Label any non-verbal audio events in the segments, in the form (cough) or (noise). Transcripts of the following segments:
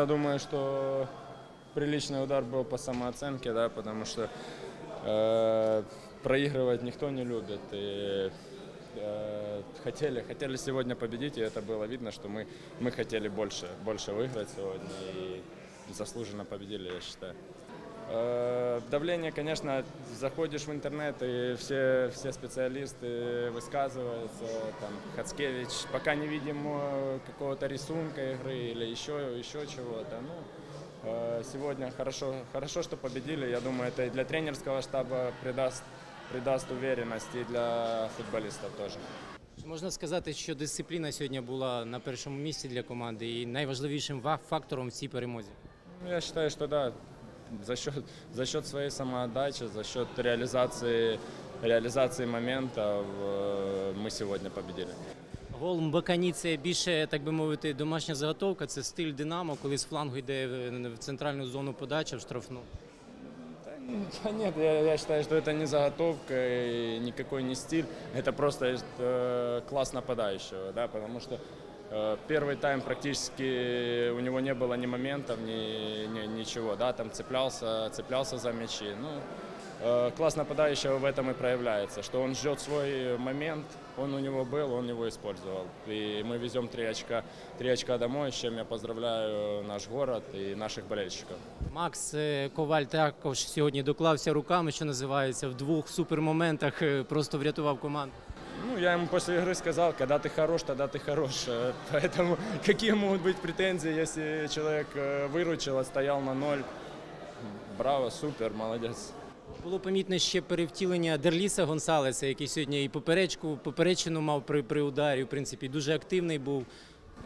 я думаю, что приличный удар был по самооценке, да, потому что э, проигрывать никто не любит. И э, хотели, хотели сегодня победить, и это было видно, что мы, мы хотели больше, больше выиграть сегодня и заслуженно победили, я считаю. Э, Давление, конечно, заходишь в интернет, и все, все специалисты высказываются, там, Хацкевич, пока не видим э, какого-то рисунка игры или еще, еще чего-то. Ну, э, сегодня хорошо, хорошо, что победили, я думаю, это и для тренерского штаба придаст, придаст уверенность, и для футболистов тоже. Можна сказати, що дисципліна сьогодні була на першому місці для команди і найважливішим ва- фактором в цій перемозі. Ну, Я считаю, что да, за счет, за счет своей самоотдачи, за счет реализации, реализации моментов э, мы сегодня победили. Гол Мбакані це більше, так би мовити, домашня заготовка. Це стиль Динамо, коли з флангу йде в в центральну зону подача в штрафну. Да нет, я, я считаю, что это не заготовка и никакой не стиль. Это просто э, класс нападающего, да, потому что э, первый тайм практически у него не было ни моментов, ни, ни- ничего, да, там цеплялся, цеплялся за мячи. Ну, э, класс нападающего в этом и проявляется, что он ждет свой момент, он у него был, он его использовал. И мы везем три очка, три очка домой, с чем я поздравляю наш город и наших болельщиков. Макс е, Коваль також сьогодні доклався руками, що називається, в двох супермоментах е, просто врятував команду. Ну, я ему после игры сказал, когда ты хорош, тогда ты хорош. Э, Поэтому (laughs) какие могут быть претензии, если человек э, выручил, отстоял на ноль? Браво, супер, молодец. Було помітно ще перевтілення Дерліса Гонсалеса, який сьогодні і поперечку, поперечину мав при, при ударі. В принципі, дуже активний був.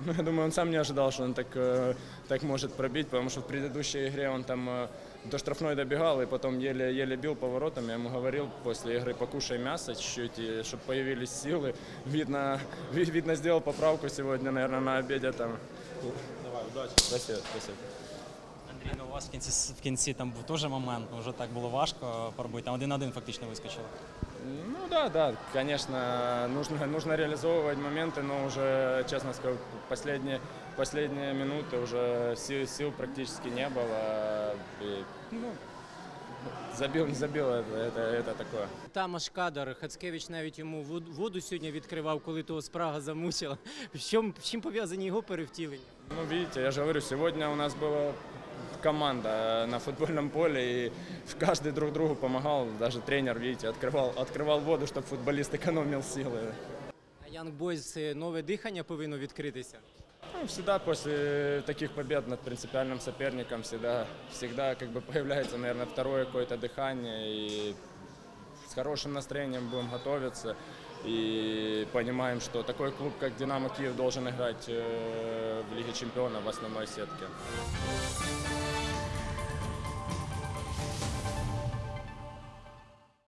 Ну, я думаю, он сам не ожидал, что он так, э, так может пробить, потому что в предыдущей игре он там э, до штрафной добегал и потом еле-еле бил поворотом. Я ему говорил после игры, покушай мясо чуть-чуть, и чтобы появились силы. Видно, ви- видно, сделал поправку сегодня, наверное, на обеде там. Давай, удачи. Спасибо, спасибо. Андрій, ну у вас в кінці в кінці там був теж момент, ну вже так було важко пробити. Там один-один фактично вискочили. Ну да, да, конечно, нужно, (laughs) нужно реализовывать моменты, но уже, честно скажу, последние, последние минуты уже сил, сил практически не было. И, ну, забил, не забил, это, это, это такое. Тамаш Кадар, Хацкевич навіть йому вод- воду сьогодні відкривав, коли того спрага замучила. (laughs) З чим, з чим пов'язані його перевтілення? Ну, видите, я же говорю, сегодня у нас была команда на футбольном поле, и каждый друг другу помогал, даже тренер, видите, открывал, открывал воду, чтобы футболист экономил силы. А Янг Бойс е, нове дихання повинно відкритися. Ну, всегда после таких побед над принципиальным соперником всегда, всегда как бы появляется, наверное, второе какое-то дыхание. И с хорошим настроением будем готовиться. И понимаем, что такой клуб, как «Динамо Киев», должен играть э, в Лиге чемпионов в основной сетке.